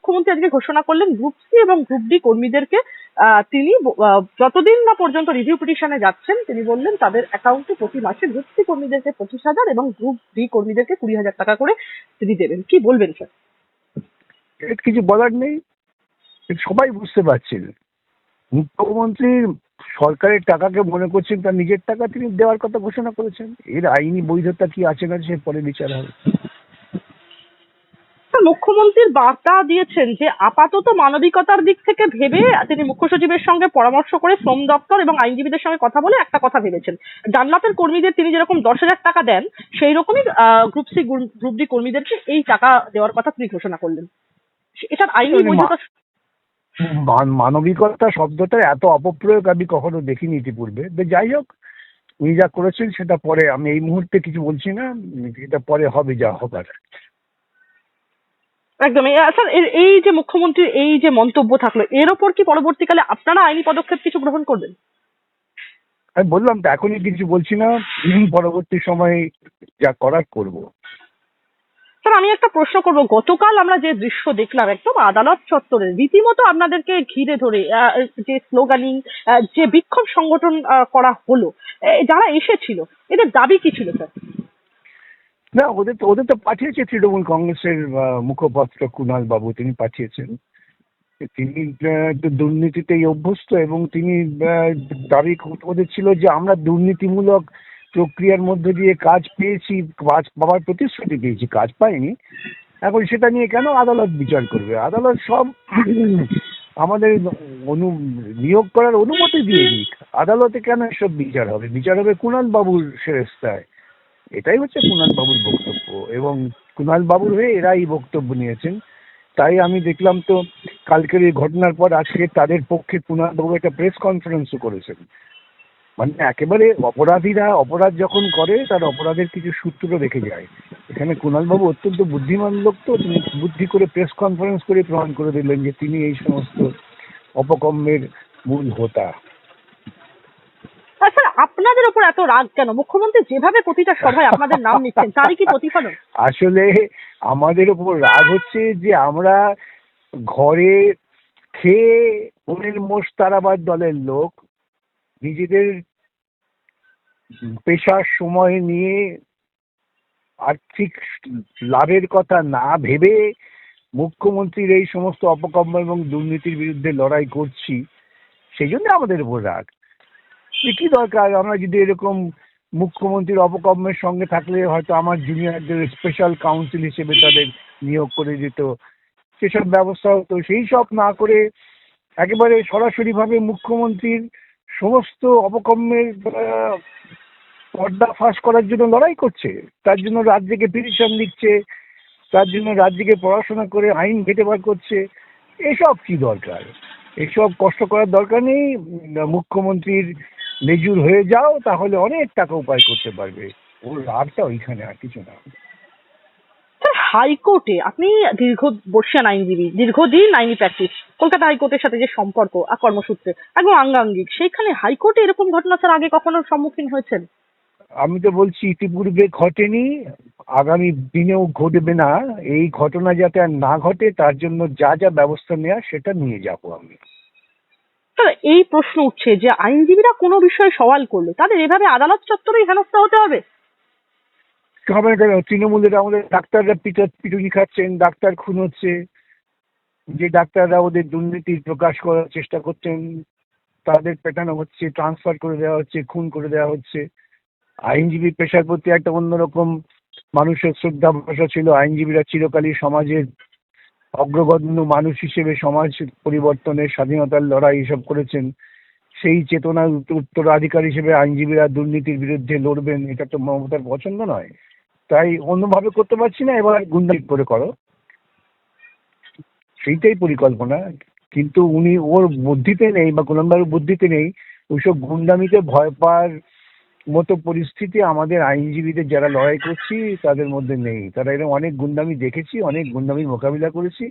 মুখ্যমন্ত্রী আজকে ঘোষণা করলেন গ্রুপ সি এবং গ্রুপ ডি কর্মীদেরকে তিনি যতদিন না পর্যন্ত রিভিউ পিটিশনে যাচ্ছেন, তিনি বললেন তাদের অ্যাকাউন্টে প্রতি মাসে গ্রুপ সি কর্মীদেরকে পঁচিশ হাজার এবং গ্রুপ ডি কর্মীদেরকে কুড়ি হাজার টাকা করে তিনি দেবেন। কি বলবেন, স্যার? কিছু বলার নেই। সবাই বুঝতে পারছেন। মুখ্যমন্ত্রী সরকারের টাকাকে মনে করছেন তার নিজের টাকা তিনি দেওয়ার কথা ঘোষণা করেছেন। এর আইনি বৈধতা কি আছে না সে পরে বিচার হবে। মুখ্যমন্ত্রীর বার্তা দিয়েছেন যে আপাতত মানবিকতার দিক থেকে ভেবে তিনি মুখ্য সচিবের সঙ্গে পরামর্শ করে শ্রম দপ্তর এবং আইনজীবীদের সঙ্গে কথা বলে একটা কথা ভেবেছেন। ডানলাপের কর্মীদের তিনি যেরকম দশ হাজার টাকা দেন সেই রকমই গ্রুপ সি গ্রুপ ডি কর্মীদেরকে এই টাকা দেওয়ার কথা তিনি ঘোষণা করলেন। এটার আইনি মানে বৈধতা মানবিকতা শব্দটার এত অপপ্রয়োগ আমি কখনো দেখিনি ইতিপূর্বে। যাই হোক উনি যা করেছেন সেটা পরে আমি এই মুহূর্তে কিছু বলছি না এটা পরে হবে যা হবার একদম। স্যার এই যে মুখ্যমন্ত্রীর এই যে মন্তব্য থাকল এর ওপর কি পরবর্তীকালে আপনারা আইনি পদক্ষেপ কিছু গ্রহণ করবেন? আমি বললাম তো এখনই কিছু বলছি না পরবর্তী সময়ে যা করার করব। স্যার আমি একটা প্রশ্ন করব। গতকাল আমরা যে দৃশ্য দেখলাম একদম আদালত চত্বরে রীতিমতো আপনাদেরকে ঘিরে ধরে যে স্লোগানিং যে বিক্ষোভ সংগঠন করা হলো যারা এসেছিল এদের দাবি কি ছিল স্যার? না, ওদের তো ওদের তো পাঠিয়েছে তৃণমূল কংগ্রেসের মুখপাত্র কুণাল বাবু, তিনি পাঠিয়েছেন। তিনি দুর্নীতিতেই অভ্যস্ত এবং তিনি দাবি ওদের ছিল যে আমরা দুর্নীতিমূলক প্রক্রিয়ার মধ্যে দিয়ে কাজ পেয়েছি, কাজ পাওয়ার প্রতিশ্রুতি পেয়েছি, কাজ পাইনি। এখন সেটা নিয়ে কেন আদালত বিচার করবে? আদালত সব আমাদের অনু, নিয়োগ করার অনুমতি দিয়ে দিক। আদালতে কেন এসব বিচার হবে? বিচার হবে কুণাল বাবুর সেরেস্তায়। এটাই হচ্ছে বাবুর বক্তব্য এবং বাবুর হয়ে এরাই বক্তব্য নিয়েছেন। তাই আমি দেখলাম তো কালকের এই ঘটনার পর আজকে তাদের পক্ষে বাবু একটা প্রেস কনফারেন্সও করেছেন। মানে একেবারে অপরাধীরা অপরাধ যখন করে, তার অপরাধের কিছু সূত্র রেখে যায়। এখানে কুণাল বাবু অত্যন্ত বুদ্ধিমান লোক তো, তিনি বুদ্ধি করে প্রেস কনফারেন্স করে প্রমাণ করে দিলেন যে তিনি এই সমস্ত অপকর্মের মূল হোতা। স্যার, আপনাদের ওপর এত রাগ কেন? মুখ্যমন্ত্রী যেভাবে প্রতিটা সভায় আপনাদের নাম নিচ্ছেন, তারই কি প্রতিফলন? আসলে আমাদের উপর রাগ হচ্ছে যে আমরা ঘরে খেয়ে মনের মোষ দলের লোক, নিজেদের পেশার সময় নিয়ে আর্থিক লাভের কথা না ভেবে মুখ্যমন্ত্রীর এই সমস্ত অপকর্ম এবং দুর্নীতির বিরুদ্ধে লড়াই করছি, সেই জন্য আমাদের উপর রাগ। যে কি দরকার? আমরা যদি এরকম মুখ্যমন্ত্রীর অপকর্মের সঙ্গে থাকলে হয়তো আমার জুনিয়রদের স্পেশাল কাউন্সিল হিসেবে তাদের নিয়োগ করে দিত। সেসব ব্যবস্থা হতো সেই সব না করে একেবারে সরাসরিভাবে মুখ্যমন্ত্রীর সমস্ত অপকর্মের পর্দা ফাঁস করার জন্য লড়াই করছে। তার জন্য রাজ্যকে পিটিশন দিচ্ছে, তার জন্য রাজ্যকে পড়াশোনা করে আইন ঘেটে বার করছে। এসব কি দরকার? এসব কষ্ট করার দরকার নেই। মুখ্যমন্ত্রীর লেজুর হয়ে যাও তাহলে অনেক টাকা উপায় করতে পারবে। ওর রাগটা ওইখানে আর কিছু না। হাইকোর্টে আপনি দীর্ঘ বর্ষিয়ান আইনজীবী দীর্ঘদিন আইনি প্র্যাকটিস কলকাতা হাইকোর্টের সাথে যে সম্পর্ক আর কর্মসূত্রে একদম আঙ্গাঙ্গিক সেইখানে হাইকোর্টে এরকম ঘটনা স্যার আগে কখনো সম্মুখীন হয়েছেন? আমি তো বলছি ইতিপূর্বে ঘটেনি আগামী দিনেও ঘটবে না। এই ঘটনা যাতে আর না ঘটে তার জন্য যা যা ব্যবস্থা নেওয়া সেটা নিয়ে যাব আমি। এই প্রশ্ন উঠছে যে আইনজীবীরা কোনো বিষয়ে সওয়াল করলে তাদের এভাবে আদালত চত্বরেই হেনস্থা হতে হবে? কেন? তৃণমূলের আমাদের ডাক্তাররা পিটা, পিটুনি খাচ্ছেন, ডাক্তার খুন হচ্ছে, যে ডাক্তাররা ওদের দুর্নীতি প্রকাশ করার চেষ্টা করছেন, তাদের পেটানো হচ্ছে ট্রান্সফার করে দেওয়া হচ্ছে, খুন করে দেওয়া হচ্ছে। আইনজীবী পেশার প্রতি একটা অন্যরকম মানুষের শ্রদ্ধা ভাষা ছিল। আইনজীবীরা চিরকালই সমাজের অগ্রগণ্য মানুষ হিসেবে সমাজ পরিবর্তনের স্বাধীনতার লড়াই এসব করেছেন। সেই চেতনার উত্ত- উত্তরাধিকার হিসেবে আইনজীবীরা দুর্নীতির বিরুদ্ধে লড়বেন, এটা তো মমতার পছন্দ নয়। তাই অন্যভাবে করতে পারছি না, এবার গুন্ডামি করে করো। সেইটাই পরিকল্পনা, কিন্তু উনি ওর বুদ্ধিতে নেই বা কোনবারের বুদ্ধিতে নেই, ওইসব গুন্ডামিতে ভয় পাওয়ার মতো পরিস্থিতি আমাদের আইনজীবীদের যারা লড়াই করছি, তাদের মধ্যে নেই। তারা এরকম অনেক গুন্ডামি দেখেছি, অনেক গুন্ডামির মোকাবিলা করেছি।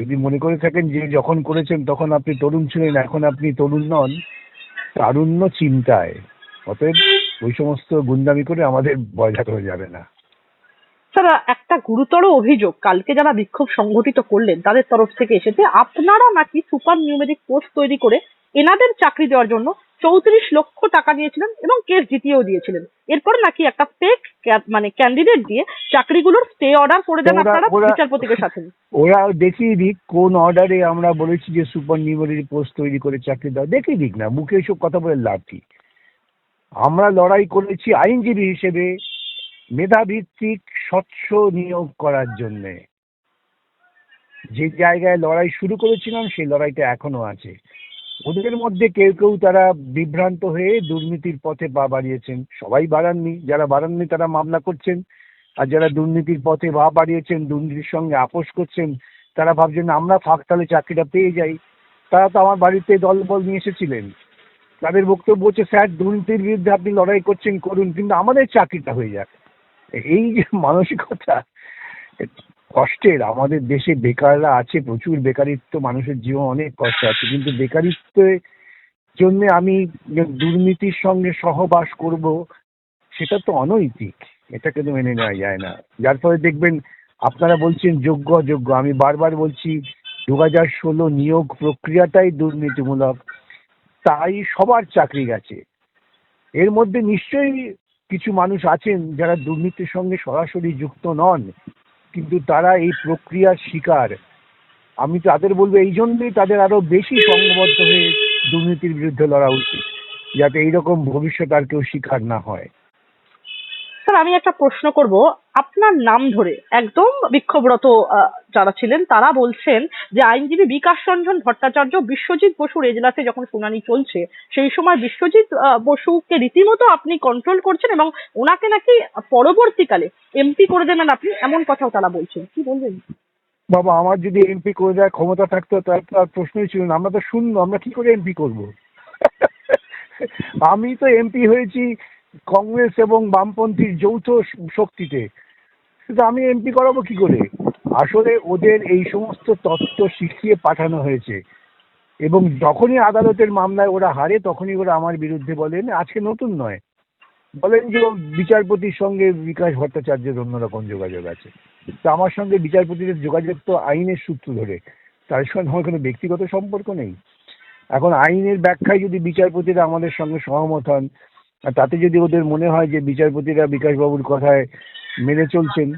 যদি মনে করে থাকেন যে যখন করেছেন তখন আপনি তরুণ ছিলেন, এখন আপনি তরুণ নন, তারুণ্য চিন্তায়। অতএব ওই সমস্ত গুন্ডামি করে আমাদের বয়ঝাত হয়ে যাবে না। স্যার, একটা গুরুতর অভিযোগ, কালকে যারা বিক্ষোভ সংগঠিত করলেন, তাদের তরফ থেকে এসেছে, আপনারা নাকি সুপার নিউমেরিক পোস্ট তৈরি করে এনাদের চাকরি দেওয়ার জন্য চৌত্রিশ লক্ষ টাকা নিয়েছিলেন এবং কেস জিতিয়েও দিয়েছিলেন। এরপর নাকি একটা ফেক মানে ক্যান্ডিডেট দিয়ে চাকরিগুলোর স্টে অর্ডার করে দেন আপনারা বিচারপতিকে সাথে। ওরা দেখিয়ে দিক কোন অর্ডারে আমরা বলেছি যে সুপার নিউমারি পোস্ট তৈরি করে চাকরি দাও দেখিয়ে দিক না মুখে এসব কথা বলে লাভ কি? আমরা লড়াই করেছি আইনজীবী হিসেবে মেধাভিত্তিক স্বচ্ছ নিয়োগ করার জন্যে। যে জায়গায় লড়াই শুরু করেছিলাম সেই লড়াইটা এখনও আছে। ওদের মধ্যে কেউ কেউ তারা বিভ্রান্ত হয়ে দুর্নীতির পথে পা বাড়িয়েছেন। সবাই বাড়াননি, যারা বাড়াননি তারা মামলা করছেন। আর যারা দুর্নীতির পথে পা বাড়িয়েছেন, দুর্নীতির সঙ্গে আপোষ করছেন, তারা ভাবছেন আমরা ফাঁক তালে চাকরিটা পেয়ে যাই। তারা তো আমার বাড়িতে দলবল নিয়ে এসেছিলেন। তাদের বক্তব্য হচ্ছে, স্যার, দুর্নীতির বিরুদ্ধে আপনি লড়াই করছেন, করুন, কিন্তু আমাদের চাকরিটা হয়ে যাক। এই যে মানসিকতা কষ্টের। আমাদের দেশে বেকাররা আছে, প্রচুর বেকারিত্ব, মানুষের জীবন অনেক কষ্ট আছে। কিন্তু বেকারিত্বের জন্য আমি দুর্নীতির সঙ্গে সহবাস করব, সেটা তো অনৈতিক। এটাকে তো মেনে নেওয়া যায় না। যার ফলে দেখবেন, আপনারা বলছেন যোগ্য, অযোগ্য। আমি বারবার বলছি দু হাজার ষোলো নিয়োগ প্রক্রিয়াটাই দুর্নীতিমূলক। তাই সবার চাকরি গেছে। এর মধ্যে নিশ্চয়ই কিছু মানুষ আছেন যারা দুর্নীতির সঙ্গে সরাসরি যুক্ত নন। কিন্তু তারা এই প্রক্রিয়ার শিকার। আমি তাদের বলব, এই জন্যই তাদের আরও বেশি সংঘবদ্ধ হয়ে দুর্নীতির বিরুদ্ধে লড়া উচিত, যাতে এইরকম ভবিষ্যৎ আর কেউ শিকার না হয়। স্যার, আমি একটা প্রশ্ন করব। আপনার নাম ধরে একদম বিক্ষোভরত যারা ছিলেন, তারা বলছেন যে আইনজীবী বিকাশ রঞ্জন ভট্টাচার্য বিশ্বজিৎ বসুর এজলাসে যখন শুনানি চলছে, সেই সময় বিশ্বজিৎ বসুকে রীতিমতো আপনি কন্ট্রোল করছেন এবং ওনাকে নাকি পরবর্তীকালে এমপি করে দেবেন আপনি এমন কথাও তারা বলছেন। কি বলবেন? বাবা, আমার যদি এমপি করে দেওয়ার ক্ষমতা থাকতো তার তো আর প্রশ্নই ছিল না। আমরা তো শূন্য, আমরা কি করে এমপি করব? আমি তো এমপি হয়েছি কংগ্রেস এবং বামপন্থীর যৌথ শক্তিতে। কিন্তু আমি এমপি করাবো কি করে? আসলে ওদের এই সমস্ত তত্ত্ব শিখিয়ে পাঠানো হয়েছে। এবং যখনই আদালতের মামলায় ওরা হারে, তখনই ওরা আমার বিরুদ্ধে বলেন, আজকে নতুন নয়। বলেন যে বিচারপতির সঙ্গে বিকাশ ভট্টাচার্যের অন্যরকম যোগাযোগ আছে। তো আমার সঙ্গে বিচারপতিদের যোগাযোগ তো আইনের সূত্র ধরে। তার সঙ্গে আমার কোনো ব্যক্তিগত সম্পর্ক নেই। এখন আইনের ব্যাখ্যায় যদি বিচারপতিরা আমাদের সঙ্গে সহমত হন, তাতে যদি ওদের মনে হয় যে বিচারপতিরা বিকাশবাবুর কথায় মেনে চলছেন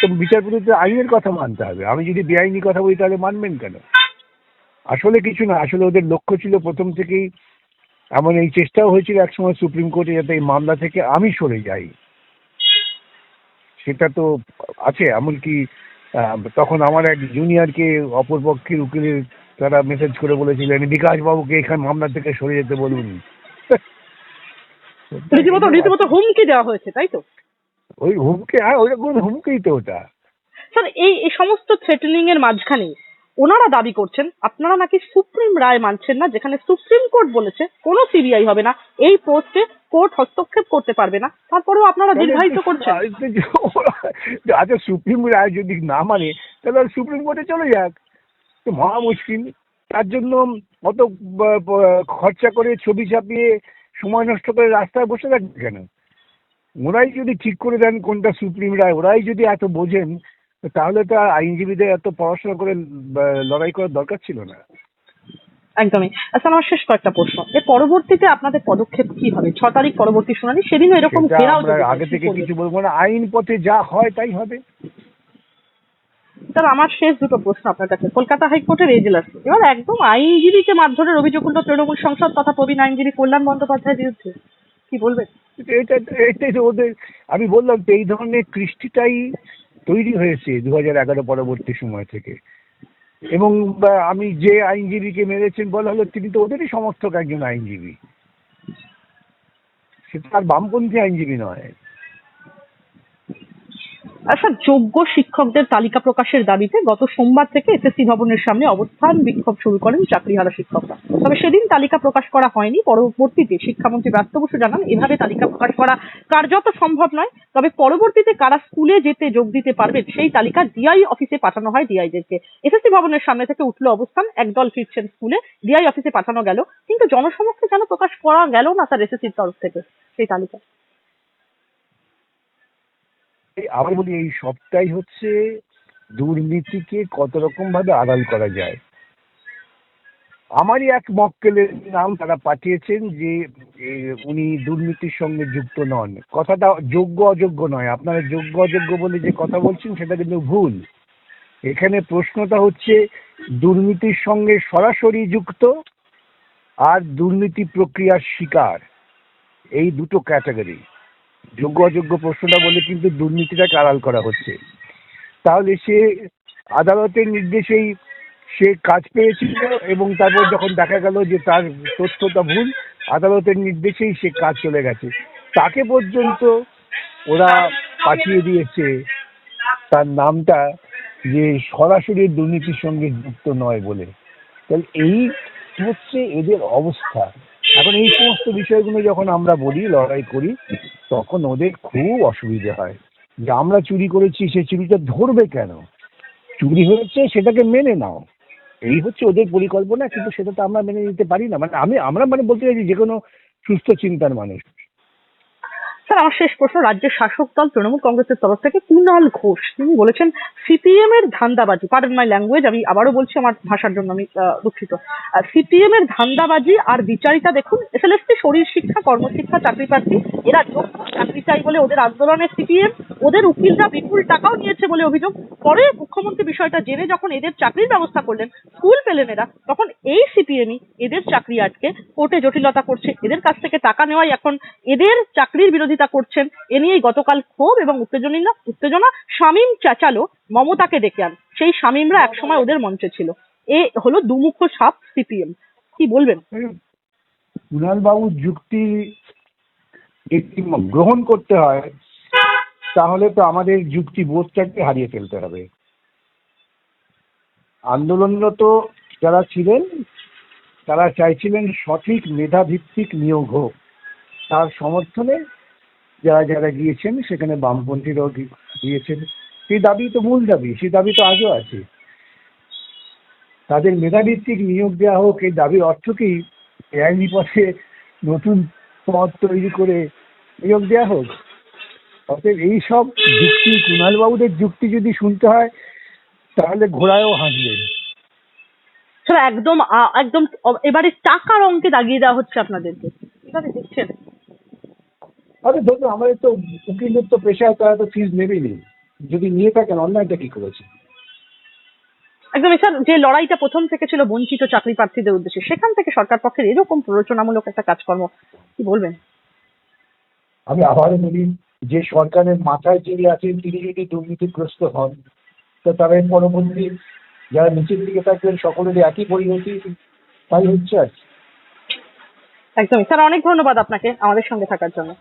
তো বিচারপতিদের আইনের কথা মানতে হবে। আমি যদি বেআইনি কথা বলি, তাহলে মানবেন কেন? আসলে কিছু না, আসলে ওদের লক্ষ্য ছিল প্রথম থেকেই এমন এই চেষ্টাও হয়েছিল একসময় সুপ্রিম কোর্টে যাতে এই মামলা থেকে আমি সরে যাই। সেটা তো আছে, এমনকি তখন আমার এক জুনিয়রকে অপরপক্ষের উকিলের তারা মেসেজ করে বলেছিলেন বিকাশ বাবুকে এখানে মামলা থেকে সরে যেতে বলুন। রীতিমতো রীতিমতো হুমকি দেওয়া হয়েছে, তাই তো? ওই হুমকে হ্যাঁ ওইটা কোনো হুমকেই তো ওটা। স্যার এই এই সমস্ত থ্রেটেনিং এর মাঝখানে ওনারা দাবি করছেন আপনারা নাকি সুপ্রিম রায় মানছেন না যেখানে সুপ্রিম কোর্ট বলেছে কোনো সিবিআই হবে না এই পোস্টে কোর্ট হস্তক্ষেপ করতে পারবে না তারপরেও আপনারা দীর্ঘায়িত করছেন। আচ্ছা সুপ্রিম রায় যদি না মানে তাহলে সুপ্রিম কোর্টে চলে যাক। তো মহা মুশকিল। তার জন্য অত খরচা করে ছবি ছাপিয়ে সময় নষ্ট করে রাস্তায় বসে থাকবে কেন? ওরাই যদি ঠিক করে দেন কোনটা সুপ্রিম রায় ওরাই যদি এত বোঝেন তাহলে তো আর আইনজীবীদের এত পড়াশোনা করে লড়াই করার দরকার ছিল না। একদমই। আচ্ছা আমার শেষ কয়েকটা প্রশ্ন। এর পরবর্তীতে আপনাদের পদক্ষেপ কি হবে? ছ তারিখ পরবর্তী শুনানি সেদিনও এরকম ঘেরাও আগে থেকে কিছু বলব না। আইন পথে যা হয় তাই হবে। স্যার আমার শেষ দুটো প্রশ্ন আপনার কাছে। কলকাতা হাইকোর্টের এজলাস এবার একদম আইনজীবীকে মারধরের অভিযোগ উঠল তৃণমূল সংসদ তথা প্রবীণ আইনজীবী কল্যাণ বন্দ্যোপাধ্যায়ের বিরুদ্ধে। কি বলবেন? এটা এটাই তো ওদের, আমি বললাম তো এই ধরনের কৃষ্টিটাই তৈরি হয়েছে দু হাজার এগারো পরবর্তী সময় থেকে। এবং আমি যে আইনজীবীকে মেরেছেন বলা হলো, তিনি তো ওদেরই সমর্থক একজন আইনজীবী। সেটা আর বামপন্থী আইনজীবী নয়। আচ্ছা যোগ্য শিক্ষকদের তালিকা প্রকাশের দাবিতে গত সোমবার থেকে এসএসসি ভবনের সামনে অবস্থান বিক্ষোভ শুরু করেন চাকরিহারা শিক্ষকরা। তবে সেদিন তালিকা প্রকাশ করা হয়নি। পরবর্তীতে শিক্ষামন্ত্রী ব্রাত্য বসু জানান, এভাবে তালিকা প্রকাশ করা কার্যত সম্ভব নয়। তবে পরবর্তীতে কারা স্কুলে যেতে যোগ দিতে পারবেন, সেই তালিকা ডিআই অফিসে পাঠানো হয় ডিআইদেরকে। এসএসসি ভবনের সামনে থেকে উঠল অবস্থান, একদল ফিরছেন স্কুলে, ডিআই অফিসে পাঠানো গেল। কিন্তু জনসমক্ষে কেন প্রকাশ করা গেল না স্যার এসএসসির তরফ থেকে সেই তালিকা। আবার বলি, এই সবটাই হচ্ছে দুর্নীতিকে কত রকম ভাবে আড়াল করা যায়। আমারই এক মক্কেলের নাম তারা পাঠিয়েছেন যে উনি দুর্নীতির সঙ্গে যুক্ত নন। কথাটা যোগ্য অযোগ্য নয়। আপনারা যোগ্য অযোগ্য বলে যে কথা বলছেন, সেটা কিন্তু ভুল। এখানে প্রশ্নটা হচ্ছে, দুর্নীতির সঙ্গে সরাসরি যুক্ত আর দুর্নীতি প্রক্রিয়ার শিকার, এই দুটো ক্যাটাগরি। যোগ্য অযোগ্য প্রশ্নটা বলে কিন্তু দুর্নীতিটাকে আড়াল করা হচ্ছে। তাহলে সে আদালতের নির্দেশেই সে কাজ পেয়েছিল এবং তারপর যখন দেখা গেল যে তার তথ্যটা ভুল, আদালতের নির্দেশেই সে কাজ চলে গেছে। তাকে পর্যন্ত ওরা পাঠিয়ে দিয়েছে তার নামটা যে সরাসরি দুর্নীতির সঙ্গে যুক্ত নয় বলে। তাহলে এই হচ্ছে এদের অবস্থা। এখন এই সমস্ত বিষয়গুলো যখন আমরা বলি, লড়াই করি, তখন ওদের খুব অসুবিধে হয়। যে আমরা চুরি করেছি, সে চুরিটা ধরবে কেন? চুরি হয়েছে, সেটাকে মেনে নাও। এই হচ্ছে ওদের পরিকল্পনা, কিন্তু সেটা তো আমরা মেনে নিতে পারি না। মানে আমি, আমরা মানে বলতে চাইছি যে কোনো সুস্থ চিন্তার মানুষ। স্যার আমার শেষ প্রশ্ন রাজ্যের শাসক দল তৃণমূল কংগ্রেসের তরফ থেকে কুণাল ঘোষ। তিনি বলেছেন সিপিএম এর ধান্দাবাজি পার্ডন মাই ল্যাঙ্গুয়েজ আমি আবারও বলছি আমার ভাষার জন্য আমি দুঃখিত। সিপিএম এর ধান্দাবাজি আর বিচারিতা দেখুন এসএলএসটি শরীর শিক্ষা, কর্মশিক্ষা, চাকরি প্রার্থী, এরা যোগ্য চাকরি চাই বলে ওদের আন্দোলনের সিপিএম, ওদের উকিলরা বিপুল টাকাও নিয়েছে বলে অভিযোগ। পরে মুখ্যমন্ত্রী বিষয়টা জেনে যখন এদের চাকরির ব্যবস্থা করলেন, স্কুল পেলেন এরা, তখন এই সিপিএমই এদের চাকরি আটকে, কোর্টে জটিলতা করছে, এদের কাছ থেকে টাকা নেওয়াই এখন এদের চাকরির বিরোধিতা করছেন। এ নিয়েই গতকাল ক্ষোভ এবং উত্তেজনা উত্তেজনা। শামীম চাচালো মমতাকে ডেকে আন। সেই শামীমরা একসময় ওদের মঞ্চে ছিল। এ হলো দুমুখ সাপ, সিপিএম। কি বলবেন? কুণাল বাবুর যুক্তি একটি গ্রহণ করতে হয়, তাহলে তো আমাদের যুক্তি বোধটাকে হারিয়ে ফেলতে হবে। আন্দোলনরত যারা ছিলেন, তারা চাইছিলেন সঠিক মেধাভিত্তিক নিয়োগ হোক। তার সমর্থনে যারা যারা গিয়েছেন, সেখানে বামপন্থীরাও গিয়েছেন। সেই দাবি তো মূল দাবি, সেই দাবি তো আজও আছে। তাদের মেধাভিত্তিক নিয়োগ দেওয়া হোক, এই দাবির অর্থ কি? আইনি পথে নতুন পদ তৈরি করে নিয়োগ দেওয়া হোক? অতএব এইসব যুক্তি, কুণালবাবুদের যুক্তি যদি শুনতে হয়, তাহলে ঘোড়ায়ও হাসবেন। স্যার, একদম একদম, এবারে টাকার অঙ্কে দাগিয়ে দেওয়া হচ্ছে আপনাদেরকে। কীভাবে দেখছেন? আরে ধরুন আমাদের তো উকিলের তো পেশায় তারা তো ফিজ নেবেই নেই। যদি নিয়ে থাকেন অন্যায়টা কি করেছে একদম স্যার যে লড়াইটা প্রথম থেকে ছিল বঞ্চিত চাকরি প্রার্থীদের উদ্দেশ্যে সেখান থেকে সরকার পক্ষের এরকম প্ররোচনামূলক একটা কাজকর্ম কি বলবেন? আমি আবারও বলি যে সরকারের মাথায় যিনি আছেন তিনি যদি দুর্নীতিগ্রস্ত হন তো এর পরবর্তী যারা নিচের দিকে থাকবেন সকলেরই একই পরিণতি তাই হচ্ছে আর কি। একদমই। স্যার অনেক ধন্যবাদ আপনাকে আমাদের সঙ্গে থাকার জন্য।